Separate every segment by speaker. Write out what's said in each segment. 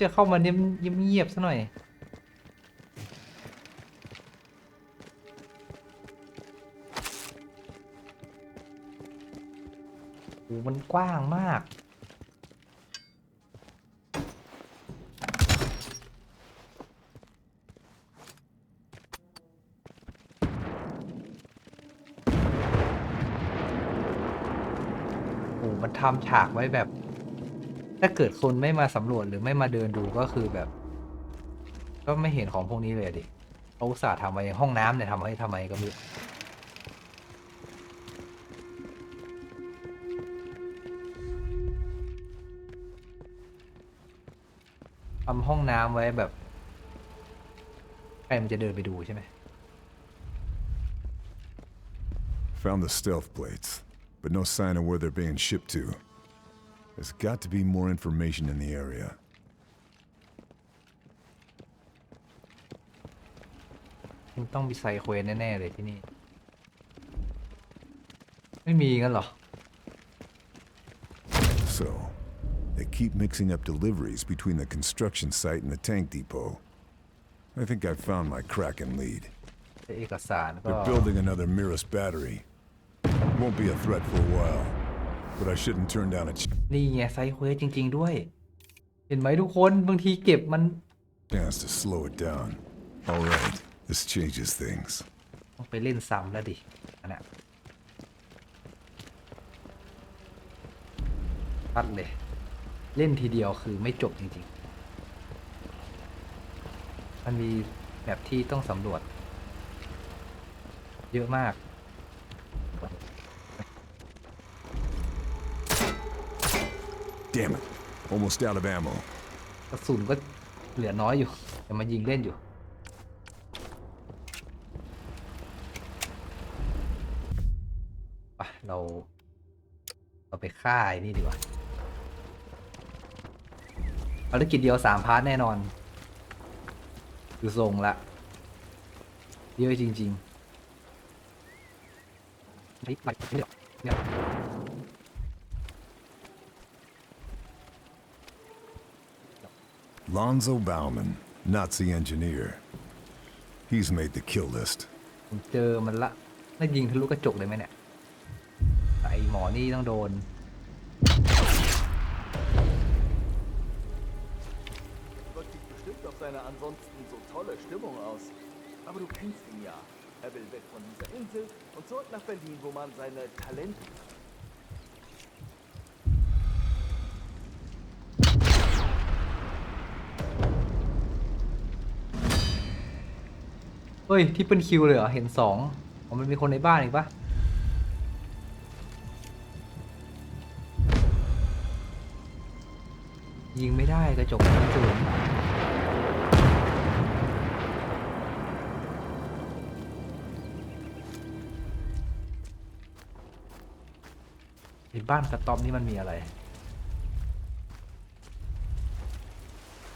Speaker 1: จะเข้ามาเนียมเงียบๆซะหน่อย โอ้มันกว้างมาก โอ้มันทำฉากไว้แบบ ถ้าเกิดคนไม่มาสำรวจหรือไม่มาเดินดูก็คือแบบ ก็ไม่เห็นของพวกนี้เลยอะดิเขาอุตส่าห์ทำไว้ห้องน้ำเนี่ยทำไว้ทำไมก็ไม่รู้ทำห้องน้ำไว้แบบ ใครมันจะเดินไปดูใช่ไหม
Speaker 2: Found the stealth plates, but no sign of where they're being shipped to. There's got to be more information in the area.
Speaker 1: มันต้องมีไซเควสแน่ ๆ เลยที่นี่ ไม่มีงั้นเหรอ
Speaker 2: So, they keep mixing up deliveries between the construction site and the tank depot. I think I've found my Kraken lead.
Speaker 1: เอกสารก็
Speaker 2: They're building another Miras battery. Won't be a threat for a while, But I shouldn't turn down a ch-
Speaker 1: นี่ไงไซเควสจริง ๆ ด้วย เห็นไหมทุกคนบางทีเก็บมัน
Speaker 2: chance to slow it down. All right, this changes things.
Speaker 1: ต้องไปเล่นซ้ำแล้วดิอันน่ะตัดเลย เล่นทีเดียวคือไม่จบจริงๆ มันมีแบบที่ต้องสำรวจ เยอะมาก
Speaker 2: Damn it, almost out of ammo.
Speaker 1: กระสุนก็เหลือน้อยอยู่แต่มายิงเล่นอยู่ ไปเรา เราไปฆ่าไอ้นี่ดีกว่าภารกิจเดียวสามพาร์ทแน่นอนคือทรงละเยอะจริงๆไม่ไปไม่เนี่ย
Speaker 2: Lonzo Bauman, Nazi engineer. He's made the kill list.
Speaker 1: ผมเจอมันละน่ายิงทะลุกระจกเลยไหมเนี่ยไอหมอนี่ต้องโดน
Speaker 3: Drückt sich bestimmt auf seine ansonsten so tolle Stimmung aus. Aber du kennst ihn ja. Er will weg von dieser Insel und zurück nach Berlin, wo man seine Talente.
Speaker 1: ฮ้ยที่เป็นคิวเลยเหรอ เห็นสองอ๋อมันมีคนในบ้านอีกปะยิงไม่ได้กระจกกระสุนไอ้บ้านสตอมนี่มันมีอะไร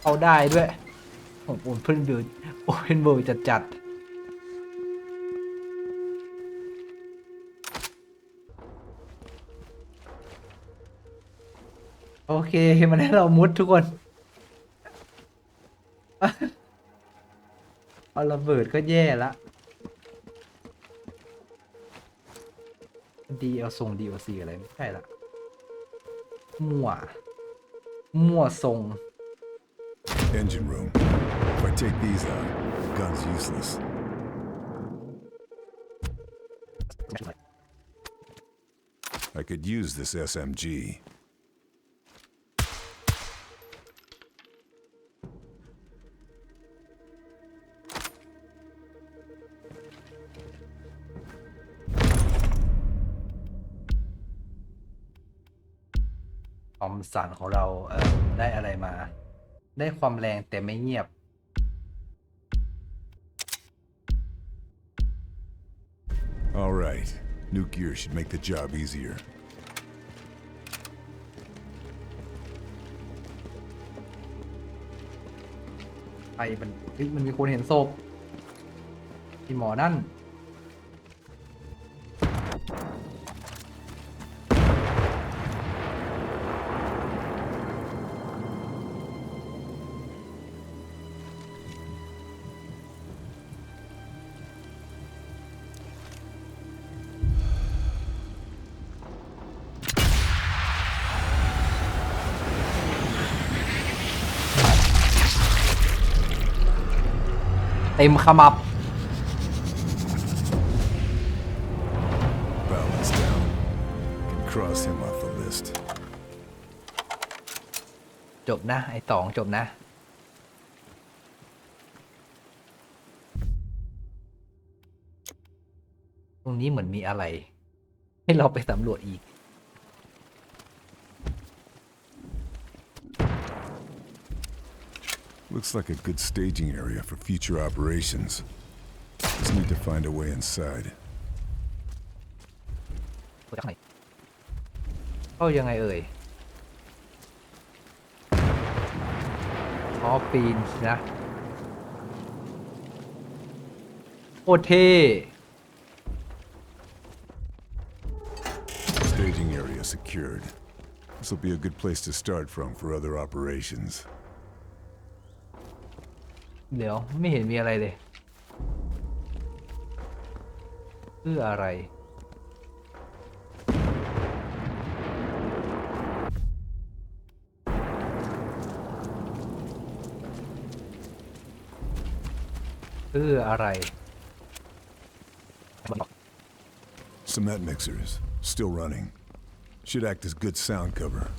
Speaker 1: เอาได้ด้วยโอ้โหเพิ่งดูโอเพนเวิร์จัดจัดๆ โอเคมันให้เรามุดทุกคนเอาระเบิดก็แย่ละดีเอาทรงดีเอาซีอะไรไม่ใช่ละมั่ว มั่วทรง
Speaker 2: Engine room. If I take these out, gun's useless. I could use this SMG.
Speaker 1: ทอมสันของเราเออได้อะไรมา ได้ความแรงแต่ไม่เงียบ
Speaker 2: All right, new gear should make the job easier.
Speaker 1: ใครมันเฮ้ยมันมีคนเห็นศพที่หมอนั่น เต็มขมับ
Speaker 2: Balance down. Can cross him off the list.
Speaker 1: จบนะ ไอ้ตองจบนะตรงนี้เหมือนมีอะไร ให้เราไปสำรวจอีก
Speaker 2: Looks like a good staging area for future operations. Just need to find a way inside.
Speaker 1: เปิดจากไหนเข้ายังไงเอ่ย อ๋อ ปีนนะ โอเท่
Speaker 2: Staging area secured. This will be a good place to start from for other operations.
Speaker 1: เดี๋ยวไม่เห็นมีอะไรเลยเพื่ออะไรเพื่ออะไร
Speaker 2: Cement mixers, still running. Should act as good sound cover.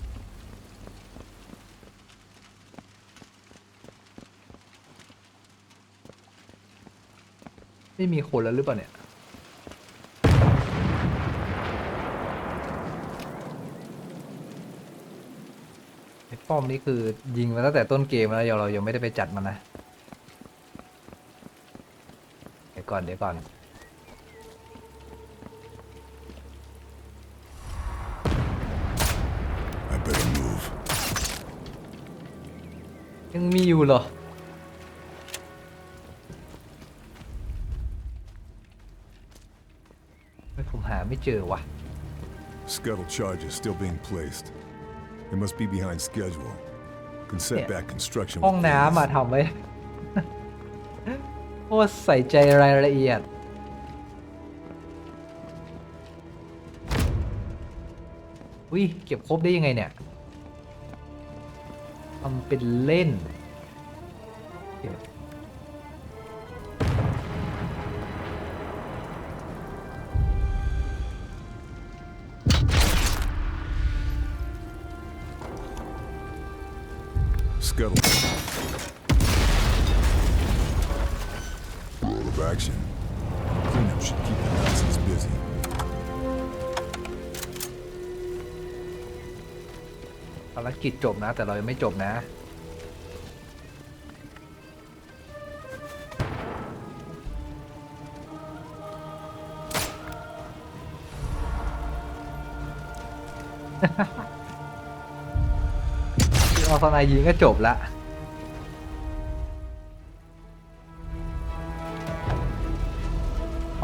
Speaker 1: ไม่มีคนแล้วหรือเปล่าเนี่ย ไอ้ป้อมนี่คือยิงมาตั้งแต่ต้นเกมแล้วเรายังไม่ได้ไปจัดมันนะ เดี๋ยวก่อนเดี๋ยวก่อน
Speaker 2: I better move.
Speaker 1: ยังมีอยู่เหรอ เจอว่ะ
Speaker 2: Scuttle charges still being placed. They must be behind schedule. Can set
Speaker 1: Yeah.
Speaker 2: back construction
Speaker 1: ห้อง
Speaker 2: with
Speaker 1: น้ำอะ
Speaker 2: these.
Speaker 1: ทำไว้ โคตรใส่ใจรายละเอียด อุ้ยเก็บครบได้ยังไงเนี่ยทำเป็นเล่น เก็บ กิจจบนะ แต่เรายังไม่จบนะ เอาสนายยิงก็จบละ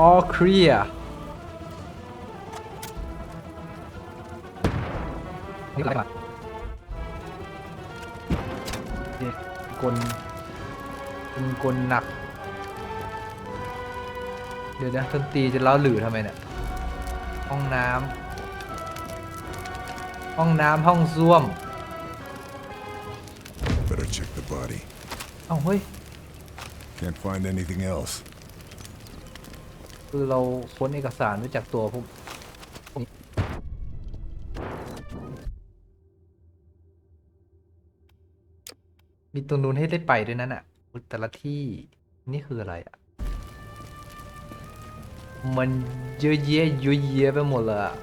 Speaker 1: all clear นี่อะไรมาเนี่ย หนัก เดี๋ยวนะดนตรีจะเล้าหรือทำไมเนี่ย ห้องน้ำห้องน้ำห้องส้วม
Speaker 2: Better check the body.
Speaker 1: เอ้าเฮ้ย
Speaker 2: Can't find anything else.
Speaker 1: คือเราค้นเอกสารด้วยจากตัวพวกพวกนี้มีตรงนู้นให้ได้ไปด้วยนั่นอะอุ๊ย แต่ละที่นี่คืออะไรอะ มันเยอะแยะเยอะแยะไปหมดเลยอะ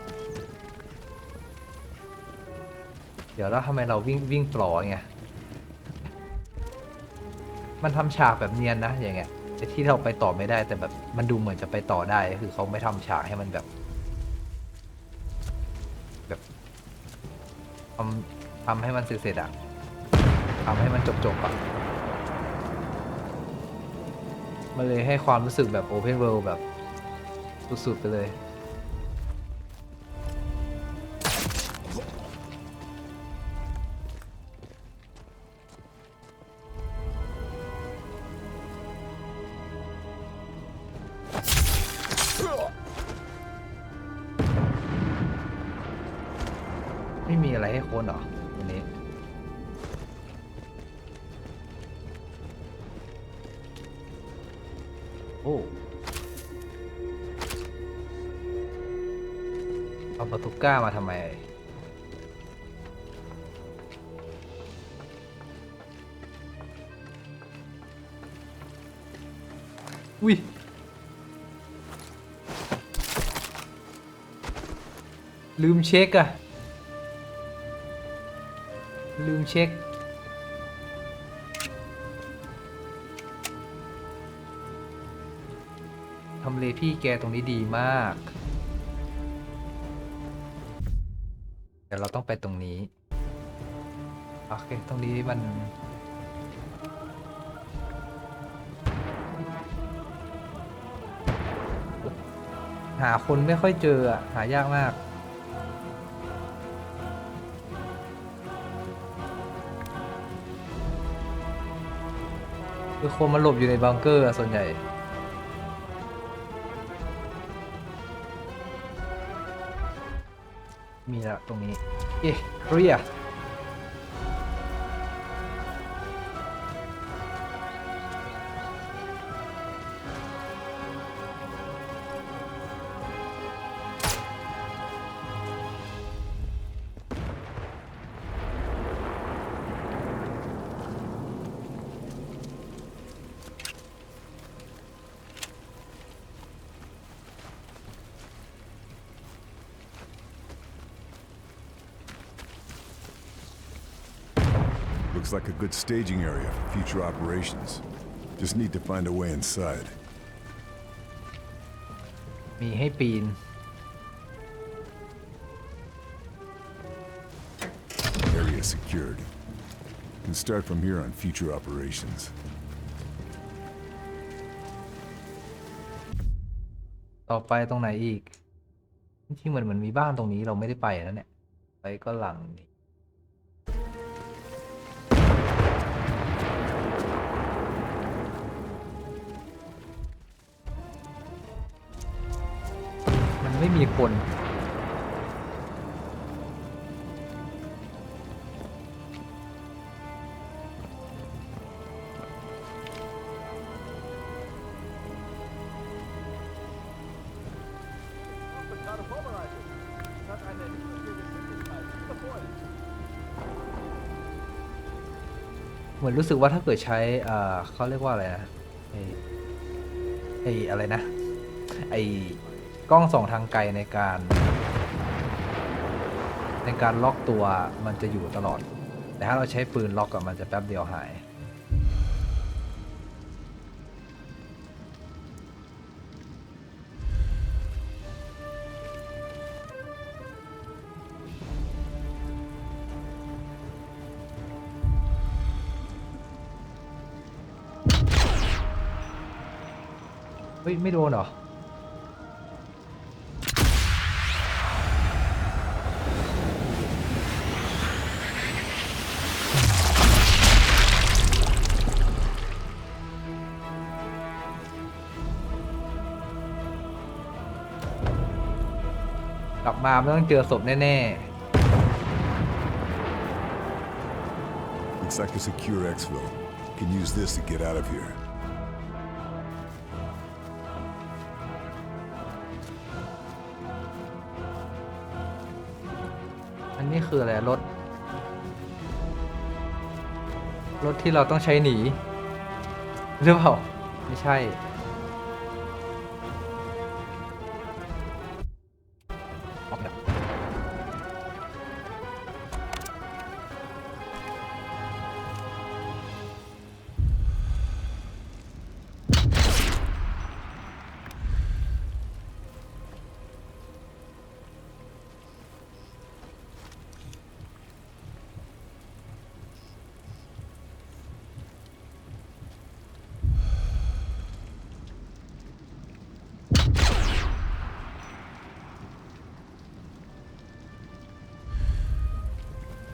Speaker 1: เดี๋ยวแล้วทำไมเราวิ่งวิ่งปลอไง มันทำฉากแบบเนียนนะอย่างเงี้ยแต่ที่เราไปต่อไม่ได้แต่แบบมันดูเหมือนจะไปต่อได้คือเขาไม่ทำฉากให้มันแบบ แบบทำทำให้มันเสร็จๆอะทำให้มันจบๆอะ มันเลยให้ความรู้สึกแบบโอเพนเวิลด์แบบสุดๆไปเลย ไม่มีอะไรให้ค้นหรอามาทำไม อุ้ยลืมเช็คอะลืมเช็คทำเลพี่แกตรงนี้ดีมาก ดี๋ยวเราต้องไปตรงนี้ โอเค ตรงนี้มัน หาคนไม่ค่อยเจออะหายากมาก คือคนมาหลบอยู่ในบังเกอร์อะส่วนใหญ่ มีแล้วตรงนี้ เอ๊ะเรี
Speaker 2: ย like a good staging area for future operations. Just need to find a way inside.
Speaker 1: มีให้ปีน
Speaker 2: Area secured. Can start from here on future operations.
Speaker 1: ต่อไปตรงไหนอีก จริงๆเหมือนเหมือนมีบ้านตรงนี้เราไม่ได้ไปนะเนี่ย ไปก็หลังนี้ ไม่มีคน เหมือนรู้สึกว่าถ้าเกิดใช้เขาเรียกว่าอะไรนะไอ้ไอะไรนะ ไอ กล้องส่องทางไกลในการ ในการล็อกตัวมันจะอยู่ตลอด แต่ถ้าเราใช้ปืนล็อกอะมันจะแป๊บเดียวหาย เฮ้ย ไม่โดนเหรอ มาไม่ต้องเจอศพแน่
Speaker 2: Looks like a secure exfil. Can use this to get out of here.
Speaker 1: ๆ อันนี้คืออะไรรถ รถที่เราต้องใช้หนี หรือเปล่า ไม่ใช่ ไ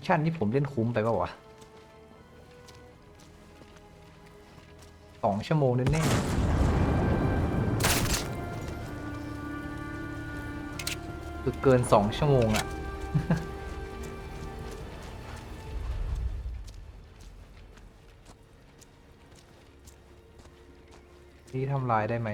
Speaker 1: มิชชั่นที่ผมเล่นคุ้มไปเปล่าวะสองชั่วโมงแน่ๆคือเกินสองชั่วโมงอะนี่ทำลายได้ไหม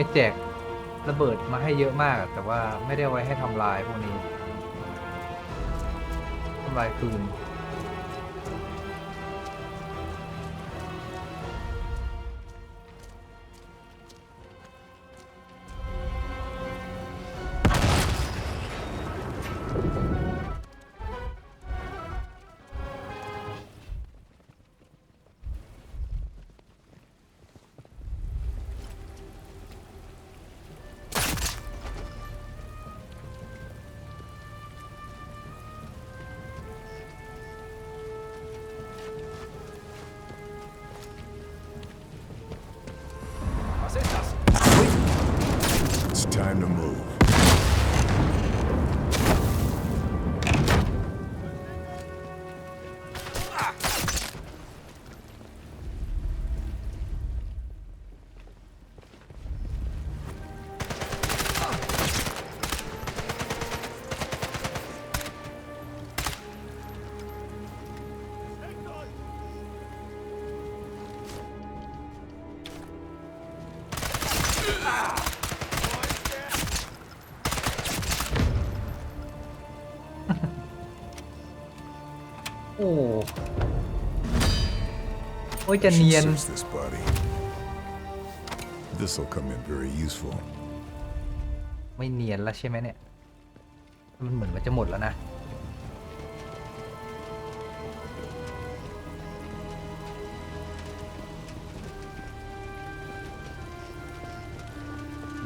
Speaker 1: ไมแจกระเบิดมาให้เยอะมาก แต่ว่าไม่ได้ไว้ให้ทำลายพวกนี้ทำลายคืน โอ้โอ้ยจะ
Speaker 2: Should
Speaker 1: เนียน
Speaker 2: search this body. This'll come in very useful.
Speaker 1: ไม่เนียนแล้วใช่ไหมเนี่ย มันเหมือนมันจะหมดแล้วนะ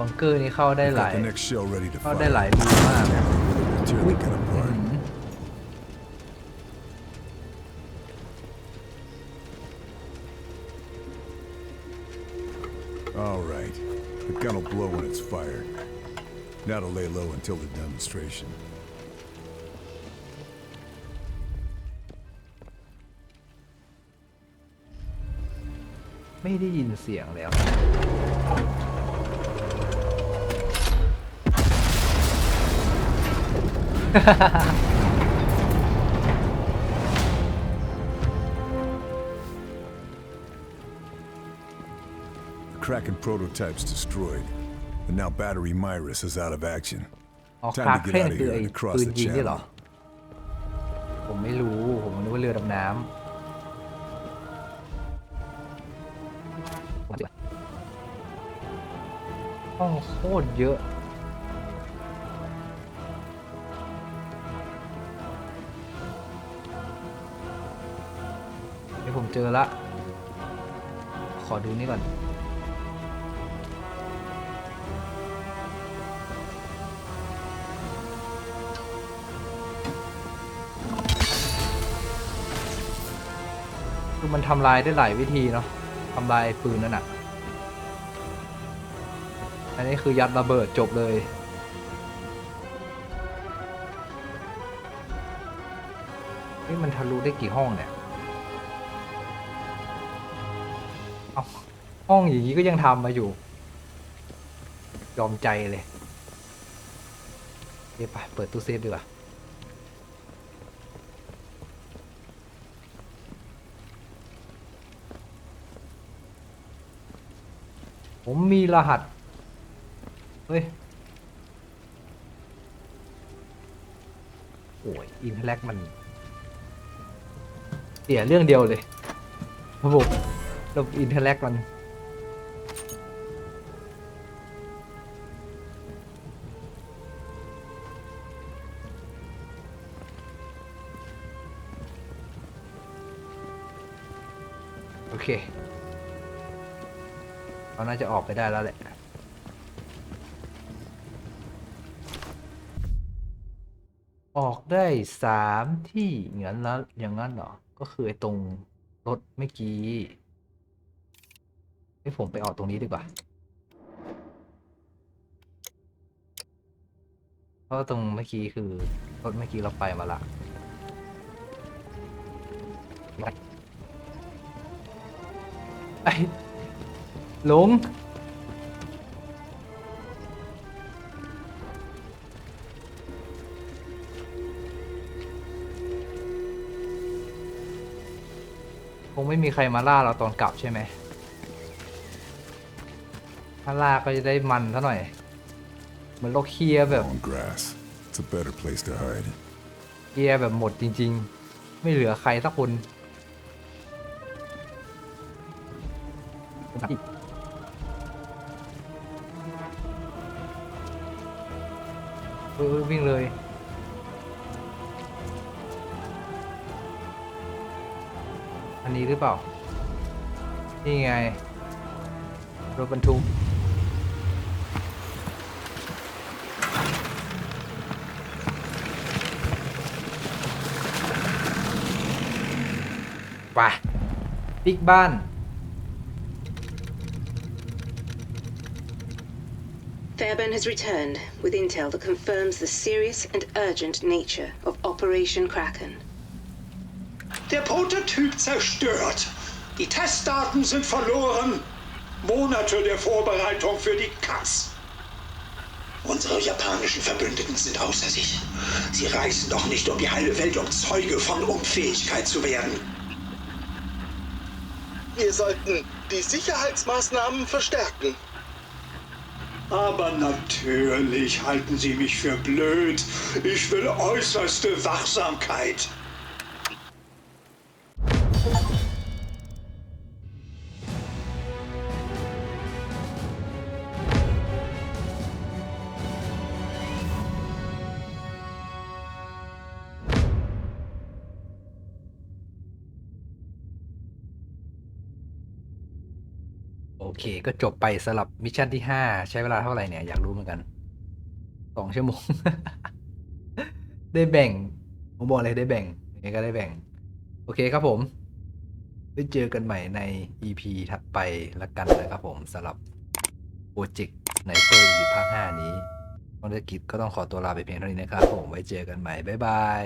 Speaker 1: บังเกอร์นี้เข้าได้
Speaker 2: We've
Speaker 1: ห
Speaker 2: got
Speaker 1: ลาย
Speaker 2: the next shell ready to
Speaker 1: เข้า
Speaker 2: fire.
Speaker 1: ได้หลายรูมาก
Speaker 2: Tear the gun apart.
Speaker 1: อืม
Speaker 2: All right. The gun will blow when it's fired. Now to lay low until the demonstration.
Speaker 1: ไม่ได้ยินเสียงแล้ว
Speaker 2: The Kraken prototype's destroyed. But now battery Myris is out of action.
Speaker 1: อ๋อ
Speaker 2: Time
Speaker 1: คา
Speaker 2: to
Speaker 1: เค
Speaker 2: get
Speaker 1: รน
Speaker 2: out of
Speaker 1: คือ
Speaker 2: here
Speaker 1: ไอ้
Speaker 2: and cross
Speaker 1: ปืน
Speaker 2: the
Speaker 1: ยิงนี่เหรอ
Speaker 2: channel.
Speaker 1: ผมไม่รู้ ผมนึกว่าเรือดำน้ำห้องโคตรเยอะ เจอละ ขอดูนี่ก่อน คือมันทำลายได้หลายวิธีเนาะทำลายปืนนั่นน่ะอันนี้คือยัดระเบิดจบเลยนี่มันทะลุได้กี่ห้องเนี่ย ห้องอย่างนี้ก็ยังทำมาอยู่ ยอมใจเลยเดี๋ยวไปเปิดตู้เซฟดีกว่าผมมีรหัส เฮ้ย โอ้ยอินเทอร์แลกมัน เสียเรื่องเดียวเลยระบบระบบอินเทอร์แลกมันโอเคเราน่าจะออกไปได้แล้วแหละ ออกได้สามที่อย่างนั้นแล้วอย่างนั้นเหรอ ก็คือไอ้ตรงรถเมื่อกี้ ให้ผมไปออกตรงนี้ดีกว่า เพราะตรงเมื่อกี้คือรถเมื่อกี้เราไปมาละไอ้หลงคงไม่มีใครมาล่าเราตอนกลับใช่ไหม ถ้าล่าก็จะได้มันซะหน่อย เหมือนเราเคลียร์แบบ
Speaker 2: Long grass. It's a better place to hide.
Speaker 1: เคลียร์แบบหมดจริง ๆ ไม่เหลือใครสักคนเออวิ่งเลย อันนี้หรือเปล่า นี่ไง รถบรรทุก ไปบิ๊กบ้าน
Speaker 4: Fairbairn has returned with intel that confirms the serious and urgent nature of Operation Kraken.
Speaker 5: Der Prototyp zerstört. Die Testdaten sind verloren. Monate der Vorbereitung für die Katz. Unsere japanischen Verbündeten sind außer sich. Sie reisen doch nicht um die halbe Welt, um Zeuge von Unfähigkeit zu werden.
Speaker 6: Wir sollten die Sicherheitsmaßnahmen verstärken.
Speaker 5: Aber natürlich halten Sie mich für blöd. Ich will äußerste Wachsamkeit.
Speaker 1: เค ก็จบไปสำหรับมิชชั่นที่ห้าใช้เวลาเท่าไหร่เนี่ย อยากรู้เหมือนกันสองชั่วโมง ได้แบ่ง ผมบอกเลยได้แบ่งยังไงก็ได้แบ่ง โอเคครับผมไว้เจอกันใหม่ใน EP ถัดไปละกันนะครับผมสำหรับโปรเจกต์ในเฟอร์อีภาค5นี้ต้องได้กิจก็ต้องขอตัวลาไปเพียงเท่านี้นะครับผมไว้เจอกันใหม่ บ๊ายบาย